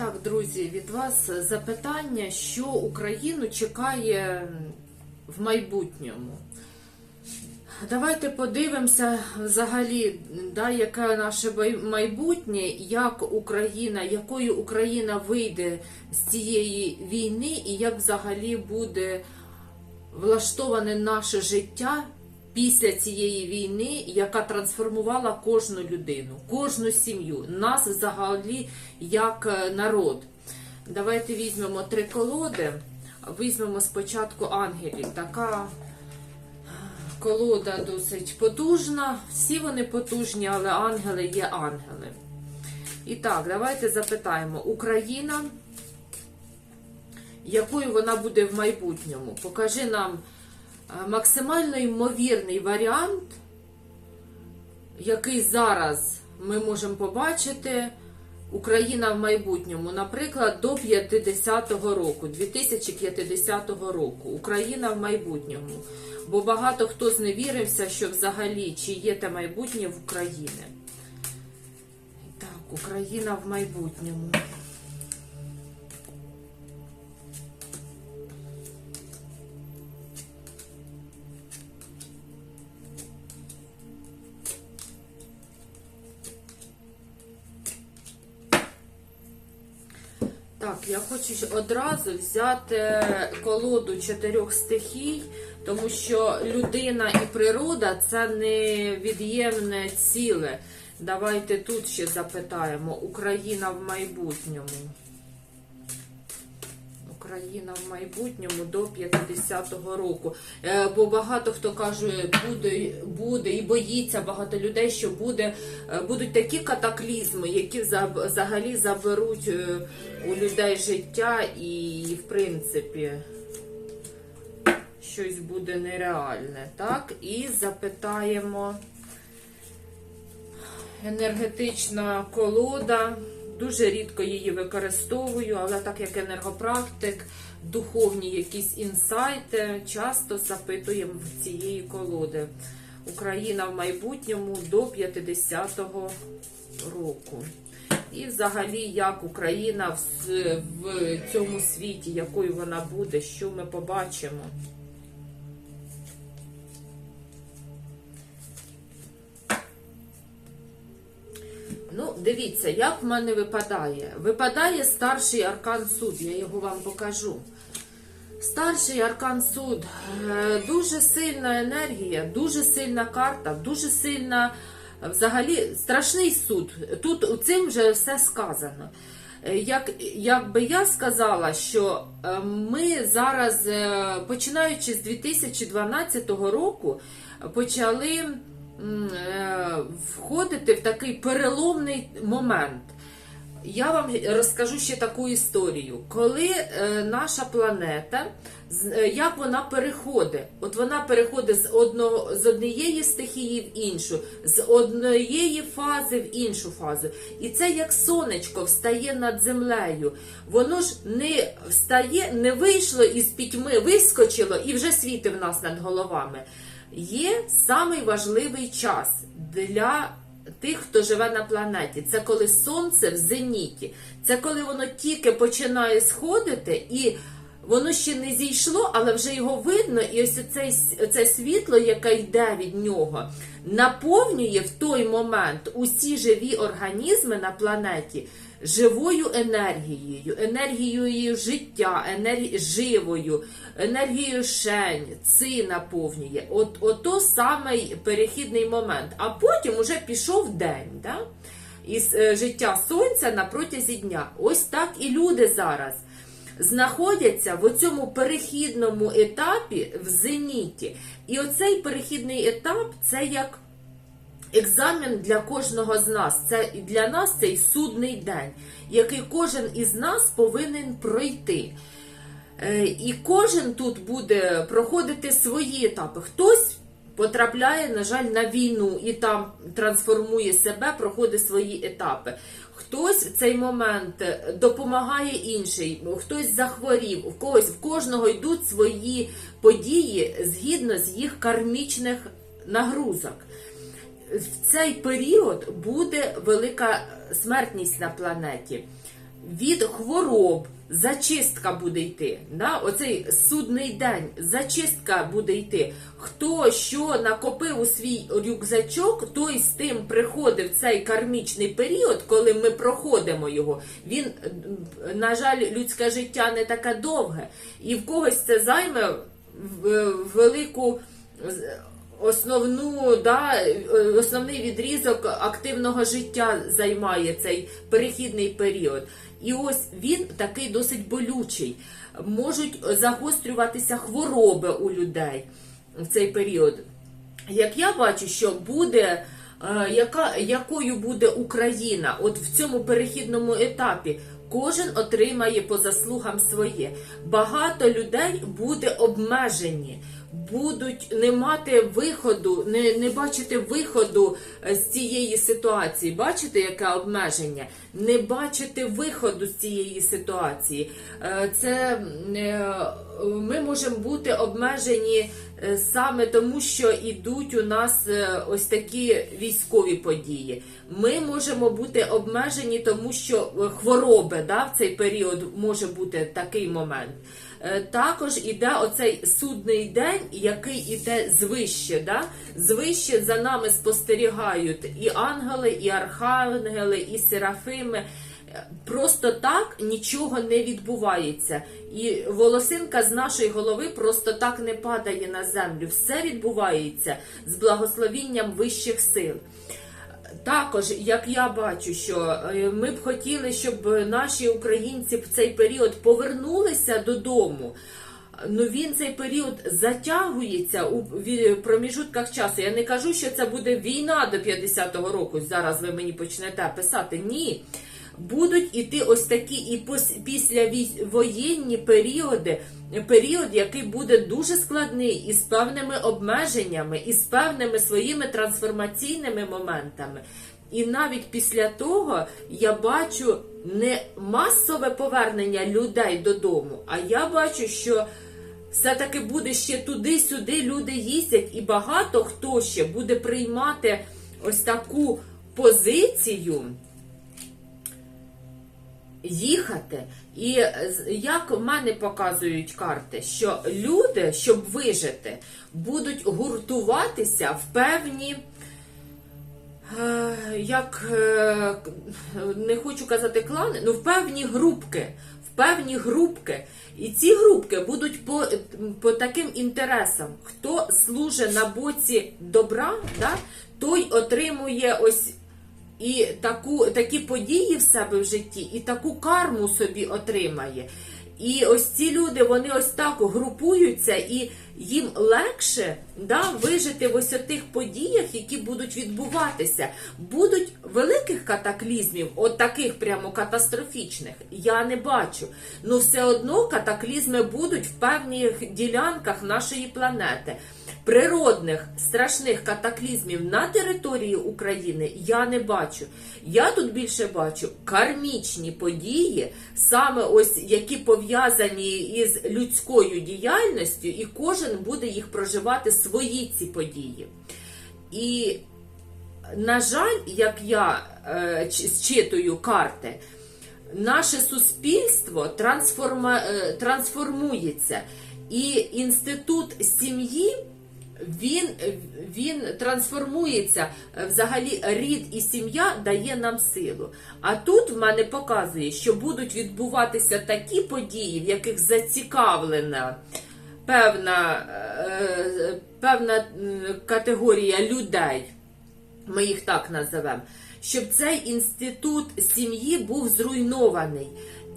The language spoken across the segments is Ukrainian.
Так, друзі, від вас запитання, що Україну чекає в майбутньому. Давайте подивимося взагалі, да, яке наше майбутнє, як Україна, якою Україна вийде з цієї війни, і як взагалі буде влаштоване наше життя після цієї війни, яка трансформувала кожну людину, кожну сім'ю, нас взагалі як е, народ. Давайте візьмемо три колоди. Візьмемо спочатку ангелів. Така колода досить потужна. Всі вони потужні, але ангели є ангели. І так, давайте запитаємо: Україна, якою вона буде в майбутньому? Покажи нам максимально ймовірний варіант, який зараз ми можемо побачити. Україна в майбутньому, наприклад, до 50-го року, 2050 року. Україна в майбутньому. Бо багато хто зневірився, що взагалі чи є те майбутнє в Україні. Так, Україна в майбутньому. Так, я хочу одразу взяти колоду чотирьох стихій, тому що людина і природа це невід'ємне ціле. Давайте тут ще запитаємо: Україна в майбутньому. Україна в майбутньому до 50-го року. Е, Бо багато хто каже, буде, буде і боїться багато людей, що буде, е, будуть такі катаклізми, які взагалі заберуть е, у людей життя і, в принципі, щось буде нереальне. Так? І запитаємо енергетична колода. Дуже рідко її використовую, але так як енергопрактик, духовні якісь інсайти, часто запитуємо в цієї колоди. Україна в майбутньому до 50-го року. І взагалі, як Україна в, цьому світі, якою вона буде, що ми побачимо. Ну, дивіться, як в мене випадає. Випадає старший аркан суд, я його вам покажу. Старший аркан суд е, дуже сильна енергія, дуже сильна карта, дуже сильна, взагалі, страшний суд. Тут цим вже все сказано. Е, Як, як би я сказала, що е, ми зараз, починаючи з 2012 року, почали входити в такий переломний момент. Я вам розкажу ще таку історію. Коли е, наша планета, е, як вона переходить? От вона переходить з одного з однієї стихії в іншу, з однієї фази в іншу фазу. І це як сонечко встає над землею. Воно ж не встає, не вийшло із пітьми, вискочило і вже світить в нас над головами. Є самий важливий час для тих, хто живе на планеті. Це коли сонце в зеніті. Це коли воно тільки починає сходити, і воно ще не зійшло, але вже його видно, і ось це, світло, яке йде від нього, наповнює в той момент усі живі організми на планеті. Живою енергією, енергією життя, енергі... живою, енергією шень, ци наповнює. От, ото самий перехідний момент. А потім уже пішов день. Да? Із е, життя сонця на протязі дня. Ось так і люди зараз знаходяться в цьому перехідному етапі в зеніті. І оцей перехідний етап це як екзамен для кожного з нас. Це і для нас цей судний день, який кожен із нас повинен пройти. Е, І кожен тут буде проходити свої етапи. Хтось потрапляє, на жаль, на війну і там трансформує себе, проходить свої етапи. Хтось в цей момент допомагає інший, хтось захворів, в когось в кожного йдуть свої події згідно з їх кармічних нагрузок. В цей період буде велика смертність на планеті. від хвороб зачистка буде йти. Да? Оцей судний день, зачистка буде йти. Хто що накопив у свій рюкзачок, той з тим приходив цей кармічний період, коли ми проходимо його. Він, на жаль, людське життя не таке довге. І в когось це займе велику основну, да, е, основний відрізок активного життя займає цей перехідний період. І ось він такий досить болючий. Можуть загострюватися хвороби у людей в цей період. Як я бачу, що буде, е, яка, якою буде Україна от в цьому перехідному етапі, кожен отримає по заслугам своє. Багато людей буде обмежені, будуть не мати виходу, не, не бачити виходу е, з цієї ситуації. Бачите, яке обмеження? Не бачити виходу з цієї ситуації. Е, Це е, ми можемо бути обмежені саме тому, що йдуть у нас ось такі військові події. Ми можемо бути обмежені, тому що хвороби да, в цей період може бути такий момент. Е, Також іде оцей судний день, який іде звище. Да? Звище за нами спостерігають і ангели, і архангели, і серафими. Е, Просто так нічого не відбувається. І волосинка з нашої голови просто так не падає на землю. Все відбувається з благословінням вищих сил. Також, як я бачу, що е, ми б хотіли, щоб наші українці в цей період повернулися додому. Ну він цей період затягується у проміжутках часу. Я не кажу, що це буде війна до 50-го року. Зараз ви мені почнете писати. Ні. Будуть іти ось такі і післявоєнні періоди, період, який буде дуже складний, із певними обмеженнями, і з певними своїми трансформаційними моментами. І навіть після того я бачу не масове повернення людей додому, а я бачу, що все-таки буде ще туди-сюди люди їздять, і багато хто ще буде приймати ось таку позицію їхати. І як в мене показують карти, що люди, щоб вижити, будуть гуртуватися в певні. е, Як е, не хочу казати клани, ну в певні групки, певні групки. І ці групки будуть по, по таким інтересам. Хто служить на боці добра, да, той отримує ось і таку, такі події в себе в житті, і таку карму собі отримає. І ось ці люди, вони ось так групуються, і їм легше да, вижити в ось тих подіях, які будуть відбуватися. Будуть великих катаклізмів, от таких прямо катастрофічних, я не бачу. Ну все одно катаклізми будуть в певних ділянках нашої планети. Природних страшних катаклізмів на території України я не бачу. Я тут більше бачу кармічні події, саме ось які пов'язані із людською діяльністю, і кожен буде їх проживати свої ці події. І, на жаль, як я е, карти, наше суспільство трансформа, е, трансформується, і інститут сім'ї. Він, він трансформується е, взагалі рід і сім'я дає нам силу. А тут в мене показує, що будуть відбуватися такі події, в яких зацікавлена певна, е, певна категорія людей ми їх так називемо, щоб цей інститут сім'ї був зруйнований.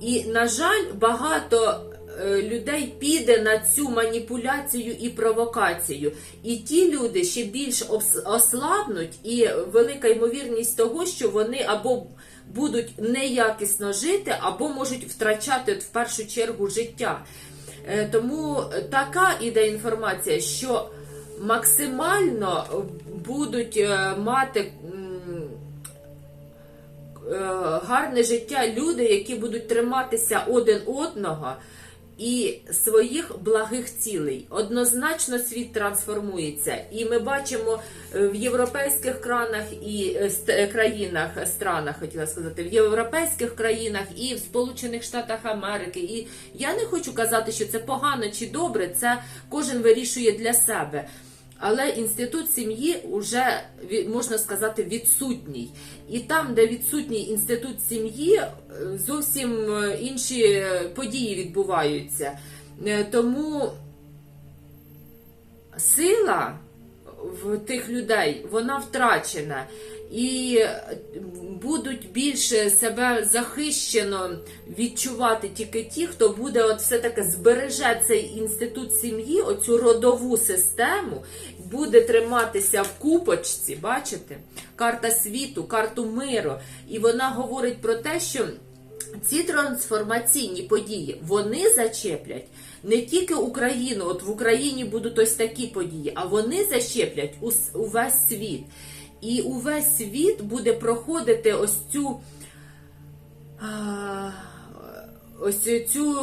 І, на жаль, багато е, людей піде на цю маніпуляцію і провокацію. І ті люди ще більш ослабнуть, і велика ймовірність того, що вони або будуть неякісно жити, або можуть втрачати в першу чергу життя. Е, Тому така іде інформація, що максимально будуть е, мати е, гарне життя люди, які будуть триматися один одного і своїх благих цілей. Однозначно світ трансформується, і ми бачимо е, в європейських кранах і е, е, країнах, странах, хотіла сказати, в європейських країнах і в Сполучених Штатах Америки. І я не хочу казати, що це погано чи добре, це кожен вирішує для себе. Але інститут сім'ї вже можна сказати відсутній. І там, де відсутній інститут сім'ї, е, зовсім е, інші е, події відбуваються. Тому сила в тих людей вона втрачена. І будуть більше себе захищено відчувати тільки ті, хто буде от все-таки збереже цей інститут сім'ї, оцю родову систему, буде триматися в купочці, бачите? Карта світу, карту миру. І вона говорить про те, що ці трансформаційні події вони зачеплять не тільки Україну, от в Україні будуть ось такі події, а вони зачеплять увесь світ. І увесь світ буде проходити ось цю. Ось цю,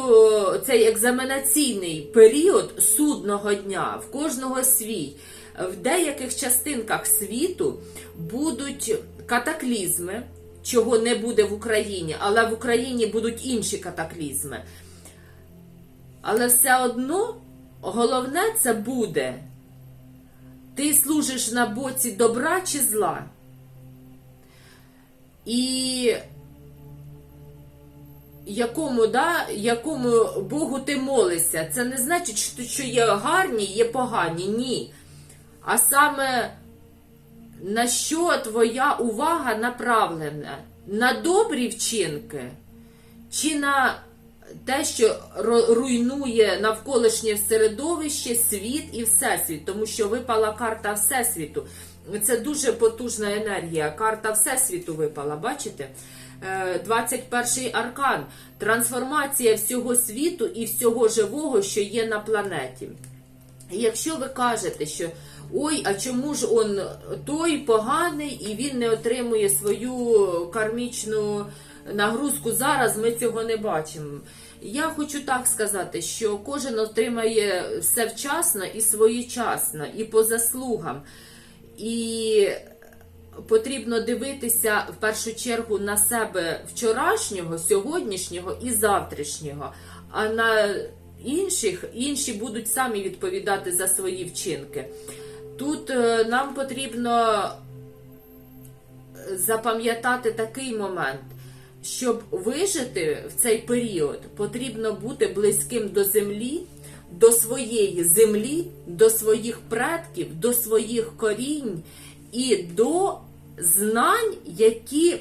цей екзаменаційний період судного дня в кожного свій. В деяких частинках світу будуть катаклізми, чого не буде в Україні, але в Україні будуть інші катаклізми. Але все одно головне це буде ти служиш на боці добра чи зла. І якому, да, якому Богу ти молишся, це не значить, що, є гарні, є погані. Ні. А саме на що твоя увага направлена? На добрі вчинки чи на те, що руйнує навколишнє середовище, світ і всесвіт, тому що випала карта Всесвіту. Це дуже потужна енергія. Карта Всесвіту випала, бачите? Е, 21 аркан. Трансформація всього світу і всього живого, що є на планеті. Якщо ви кажете, що ой, а чому ж он той поганий і він не отримує свою кармічну нагрузку зараз, ми цього не бачимо. Я хочу так сказати, що кожен отримає все вчасно і своєчасно, і по заслугам. І потрібно дивитися в першу чергу на себе вчорашнього, сьогоднішнього і завтрашнього. А на інших інші будуть самі відповідати за свої вчинки. Тут е, нам потрібно запам'ятати такий момент. Щоб вижити в цей період, потрібно бути близьким до землі, до своєї землі, до своїх предків, до своїх корінь і до знань, які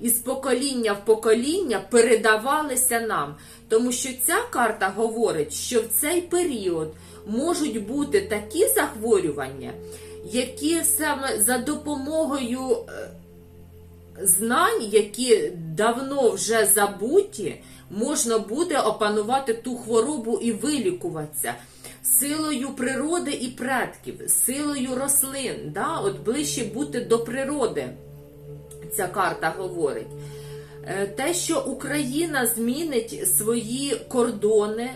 із покоління в покоління передавалися нам. Тому що ця карта говорить, що в цей період можуть бути такі захворювання, які саме за допомогою е, знань, які давно вже забуті, можна буде опанувати ту хворобу і вилікуватися. Силою природи і предків, силою рослин, да? от ближче бути до природи, ця карта говорить. Е, Те, що Україна змінить свої кордони,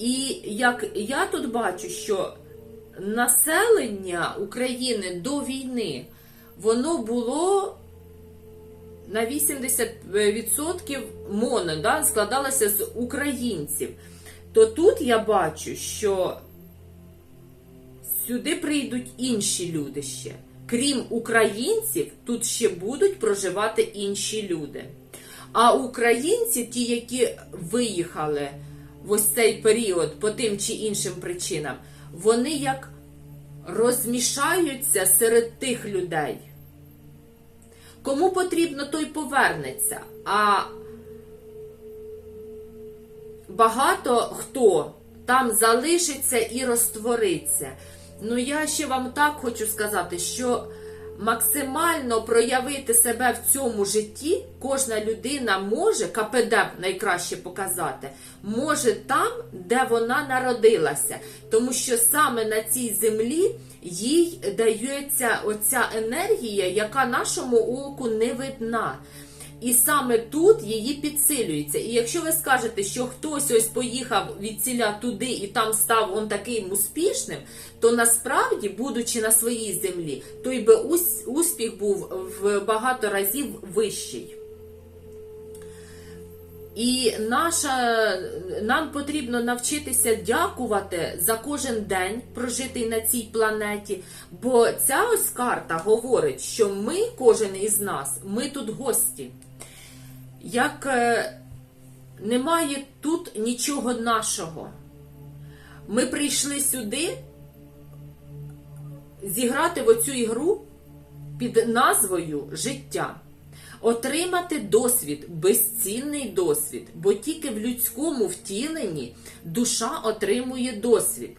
і як я тут бачу, що населення України до війни, воно було на 80% моно, да, складалося з українців. То тут я бачу, що сюди прийдуть інші люди ще. Крім українців, тут ще будуть проживати інші люди. А українці, ті, які виїхали в ось цей період по тим чи іншим причинам, вони як розмішаються серед тих людей. Кому потрібно, той повернеться. А багато хто там залишиться і розтвориться. Ну, я ще вам так хочу сказати, що максимально проявити себе в цьому житті кожна людина може, КПД найкраще показати, може там, де вона народилася. Тому що саме на цій землі їй дається оця енергія, яка нашому оку не видна. І саме тут її підсилюється. І якщо ви скажете, що хтось ось поїхав від ціля туди і там став он таким успішним, то насправді, будучи на своїй землі, той би успіх був в багато разів вищий. І наша, нам потрібно навчитися дякувати за кожен день прожитий на цій планеті. Бо ця ось карта говорить, що ми, кожен із нас, ми тут гості. Як е, немає тут нічого нашого. Ми прийшли сюди зіграти в оцю ігру під назвою Життя. Отримати досвід, безцінний досвід, бо тільки в людському втіленні душа отримує досвід.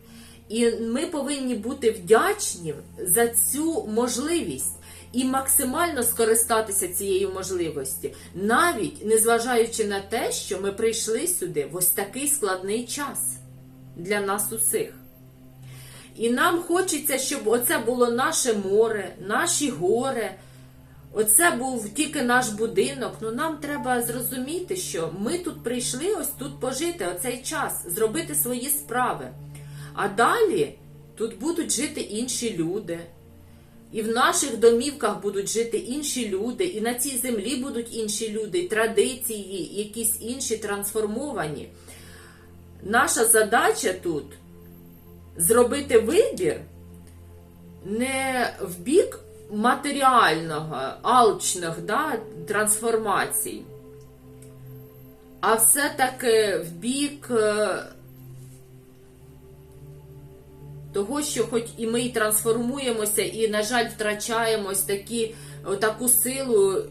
І ми повинні бути вдячні за цю можливість і максимально скористатися цією можливості, навіть незважаючи на те, що ми прийшли сюди в ось такий складний час для нас усіх. І нам хочеться, щоб оце було наше море, наші гори. Оце був тільки наш будинок. Ну нам треба зрозуміти, що ми тут прийшли ось тут пожити оцей час, зробити свої справи. А далі тут будуть жити інші люди. І в наших домівках будуть жити інші люди, і на цій землі будуть інші люди, традиції, якісь інші трансформовані. Наша задача тут зробити вибір не в бік матеріального, алчних да, трансформацій, а все-таки в бік е, того, що хоч і ми трансформуємося, і, на жаль, втрачаємось такі, таку силу,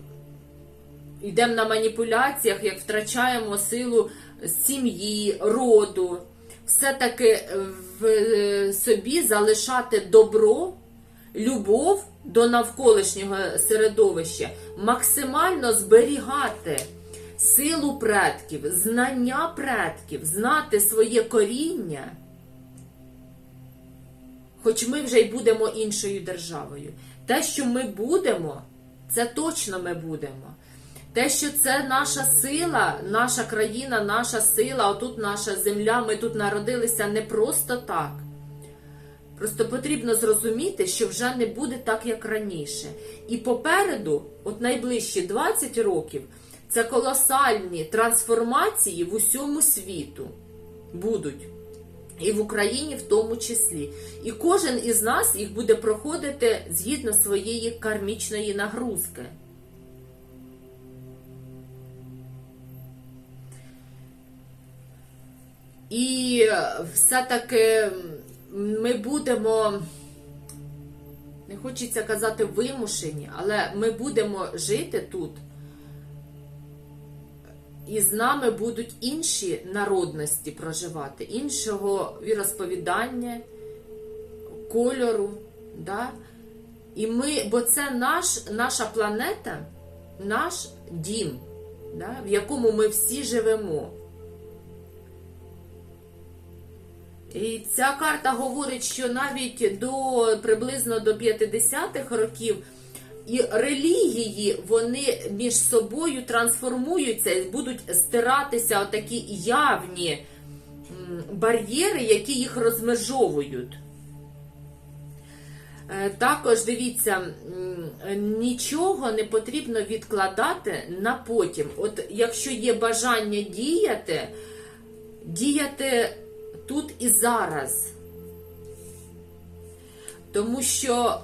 йдемо на маніпуляціях, як втрачаємо силу сім'ї, роду, все-таки в е, собі залишати добро, любов до навколишнього середовища, максимально зберігати силу предків, знання предків, знати своє коріння. Хоч ми вже й будемо іншою державою. Те, що ми будемо, це точно ми будемо. Те, що це наша сила, наша країна, наша сила, отут наша земля, ми тут народилися не просто так. Просто потрібно зрозуміти, що вже не буде так, як раніше. І попереду, от найближчі 20 років, це колосальні трансформації в усьому світу будуть. І в Україні в тому числі. І кожен із нас їх буде проходити згідно своєї кармічної нагрузки. І все-таки ми будемо, не хочеться казати вимушені, але ми будемо жити тут. І з нами будуть інші народності проживати, іншого віросповідання, кольору. Да? І ми, Бо це наш, наша планета, наш дім, да? в якому ми всі живемо. І ця карта говорить, що навіть до приблизно до 50-х років і релігії вони між собою трансформуються і будуть стиратися отакі явні бар'єри, які їх розмежовують. Е, Також дивіться, нічого не потрібно відкладати на потім. От якщо є бажання діяти, діяти тут і зараз. Тому що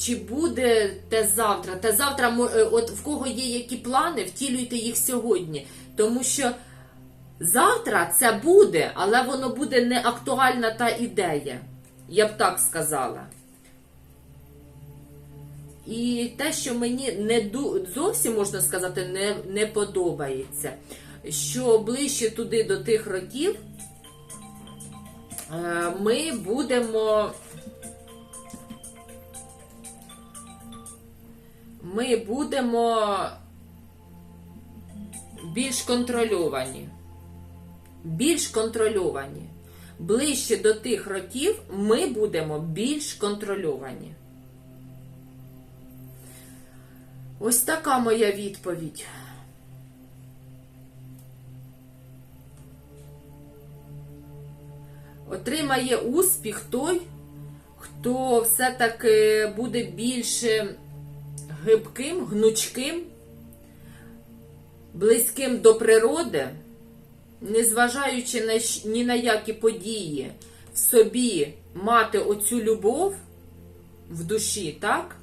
чи буде те завтра? Те завтра, от в кого є які плани, втілюйте їх сьогодні. Тому що завтра це буде, але воно буде не актуальна та ідея. Я б так сказала. І те, що мені не зовсім можна сказати, не, не подобається, що ближче туди до тих років ми будемо. ми будемо більш контрольовані. Більш контрольовані. Ближче до тих років ми будемо більш контрольовані. Ось така моя відповідь. Отримає успіх той, хто все-таки буде більше гибким, гнучким, близьким до природи, незважаючи на ні на які події, в собі мати оцю любов в душі, так?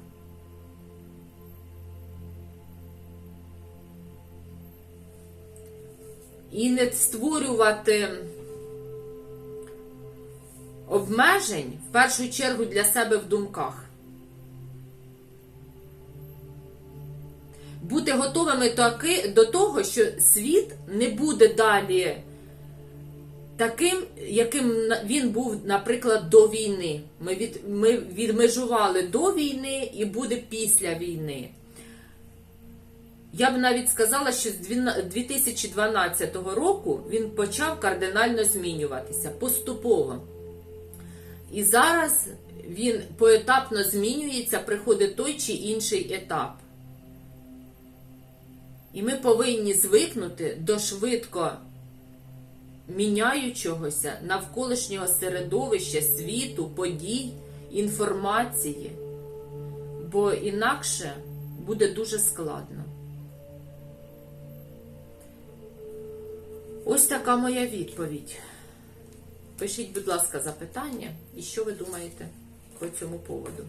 І не створювати обмежень в першу чергу для себе в думках. Бути готовими таки, до того, що світ не буде далі таким, яким він був, наприклад, до війни. Ми, від, ми відмежували до війни і буде після війни. Я б навіть сказала, що з 2012 року він почав кардинально змінюватися поступово. І зараз він поетапно змінюється, приходить той чи інший етап. І ми повинні звикнути до швидко міняючогося навколишнього середовища, світу, подій, інформації, бо інакше буде дуже складно. Ось така моя відповідь. Пишіть, будь ласка, запитання і що ви думаєте по цьому поводу.